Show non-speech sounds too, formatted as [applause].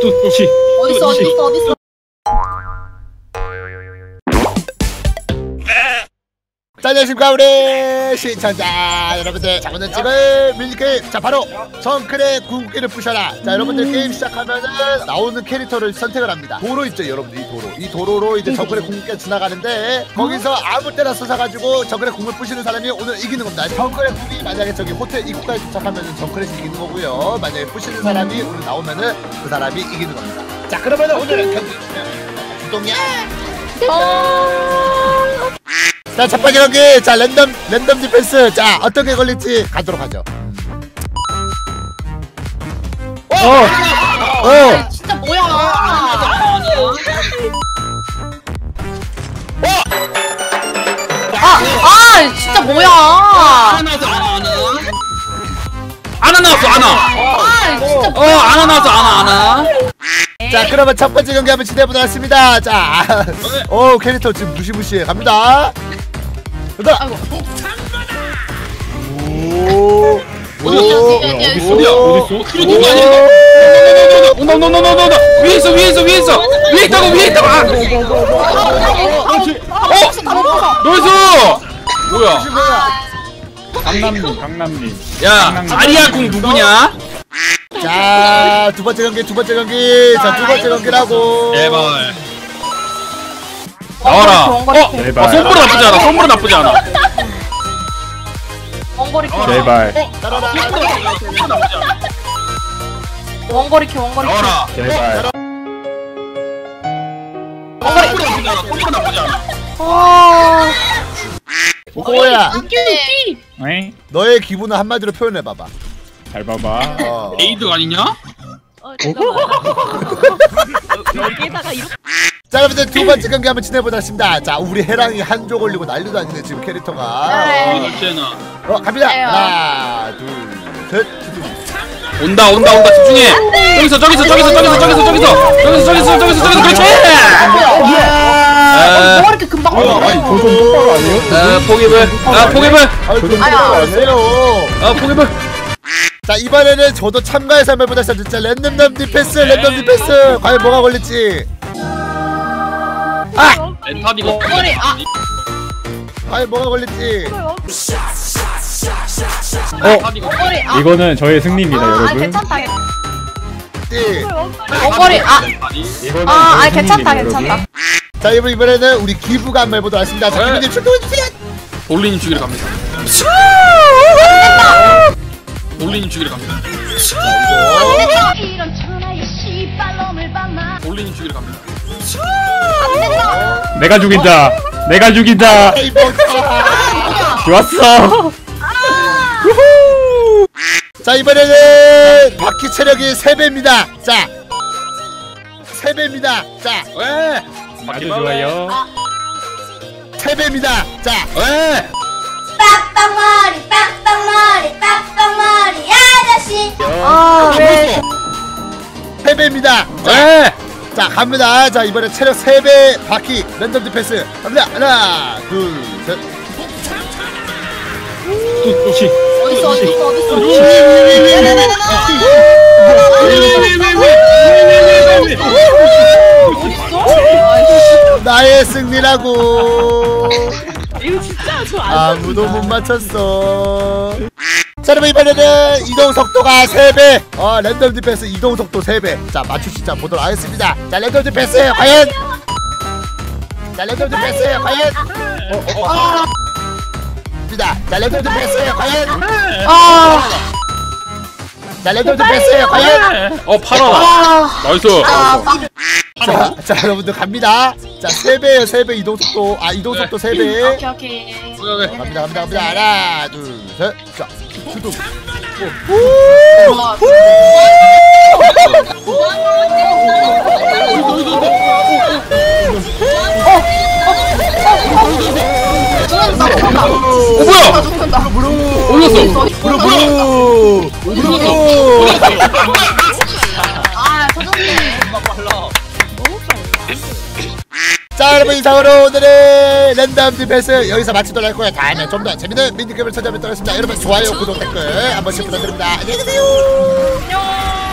对不起对不起。 자, 안녕하십니까 우리 시청자 여러분들. 자 오늘 찍을 미니게임 자 바로 정클의 궁극기를 부셔라. 자 여러분들 게임 시작하면은 나오는 캐릭터를 선택을 합니다. 도로 있죠 여러분들 이 도로. 이 도로로 이제 정클의 궁극기가 지나가는데 거기서 아무 때나 쏘사가지고 정클의 궁을 부시는 사람이 오늘 이기는 겁니다. 정클의 궁이 만약에 저기 호텔 입구까지 도착하면은 정클에서 이기는 거고요. 만약에 부시는 사람이 오늘 나오면은 그 사람이 이기는 겁니다. 자 그러면은 오늘은 경기 구동이야 자, 첫 번째 경기. 자, 랜덤, 랜덤 디펜스. 자, 어떻게 걸릴지 가도록 하죠. 어! 어! 진짜 뭐야 아 진짜 뭐야 아나 나왔어 아나 아 진짜 어 아나 나왔어 아나 아나 자, 그러면 첫 번째 경기 한번 진행해보도록 하겠습니다. 자, 오, 캐릭터 지금 무시무시해. 갑니다. 간다. 아이고 오. 어디야, 오. 어디야, 어디야, 어디야 오. 어딨어? 이거 누구 아니야? 온다 온다 온다 온다 온다 위에 있어 위에 있어 위에 있어 위에 있다고 위에 있다고 아! 어? 너있어 뭐야 강남님, 강남님. 야 아리아 궁 누구냐? 자, 두 번째 경기, 두 번째 경기. 자, 두 번째 경기라고. 제발 나와라 어? 제발. 어 손보라 나쁘지 않아 손보라 나쁘지 않아 원거리 켜 제발. 나쁘지 않아 원거리 켜 원거리 켜 나와라 제발. 손보라 나쁘지 않아 손보라 나쁘지 않아 아 뭐야? 웃기 응? 너의 기분을 한마디로 표현해 봐봐. 잘 봐봐. 어. 에이드 아니냐? [laughs] 자, 여러분들 두 번째 경기 한번 진행해보도록 하겠습니다. 자, 우리 해랑이 한조 걸리고 난리도 아니네, 지금 캐릭터가. 네. 어째나 어, 갑니다. 그래요. 하나, 둘, 셋. 온다 온다 온다 집중해 저기서 저기서 저기서 저기서 저기서 저기서 저기서 저기서 저기서 저기서 그렇지 아, 뭐가 이렇게 금방 아니, 아니, 도전 똑바로 아니에요? 아 포기불 아 포기불 좀 아야. 안돼요. 아 포기불 자, 이번에는 저도 참가해서 한번 해보자. 진짜 랜덤 디펜스, 랜덤 디펜스. 과연 뭐가 걸릴지. 아! 렌타디가 원거리 아 과연 뭐가 걸릴지. 렌타디가 원거리 아 이거는 저의 승리입니다, 아, 아 여러분. 괜찮다 네. 원거리 아 이거는 아, 저의 아 괜찮다 승리입니다, 괜찮다 여러분. 자, 이번 이번에는 우리 기부가 한번 해보도록 하겠습니다. 자, 네. 기부님 출동해주세요. 돌리님 죽이러 갑니다 돌리님 죽이러 갑니다 이런 천하의 씨발놈을 봤나 돌리님 죽이러 갑니다 내가 죽인다. 내가 죽인다. 좋았어. 자 이번에는 바퀴 체력이 3배입니다 자 3배입니다 자 왜? 아주 좋아요. 3배입니다 자 왜? 빡빡머리 빡빡머리 빡빡머리 아저씨. 아왜 3배입니다. 자, 왜? 자 갑니다. 자 이번에 체력 3배 바퀴 랜덤 디펜스. 갑니다. 하나 둘셋. 뚜뚜시. 어딨어 어딨어? 어딨어? 나의 승리라고 [laughs] 아무도 못 맞췄어. 자 여러분 이번에는 이동 속도가 3배. 어 랜덤 디펜스 이동 속도 3배. 자 맞추시자 보도록 하겠습니다. 자 랜덤 디펜스 과연? 자 랜덤 디펜스 과연? 어, 어, 어. 자 랜덤 디펜스 과연? 아 자 랜덤 디펜스 과연 어 팔아 아, 나이스 아, 자, 자 여러분들 갑니다 자 3배에요 3배 이동 속도 아 이동 속도 3배 오케이 오케이. 갑니다 갑니다 갑니다 하나 둘셋자 죽는다 어 뭐야? 올렸어 무릎 무릎 무릎 아 터졌네 자 여러분 이상으로 오늘의 랜덤 디펜스 여기서 마치도록 할 거예요. 다음에 좀 더 재밌는 미니게임을 찾아뵙도록 하겠습니다. 여러분 좋아요 구독 댓글 한 번씩 부탁드립니다. 안녕히 계세요. 안녕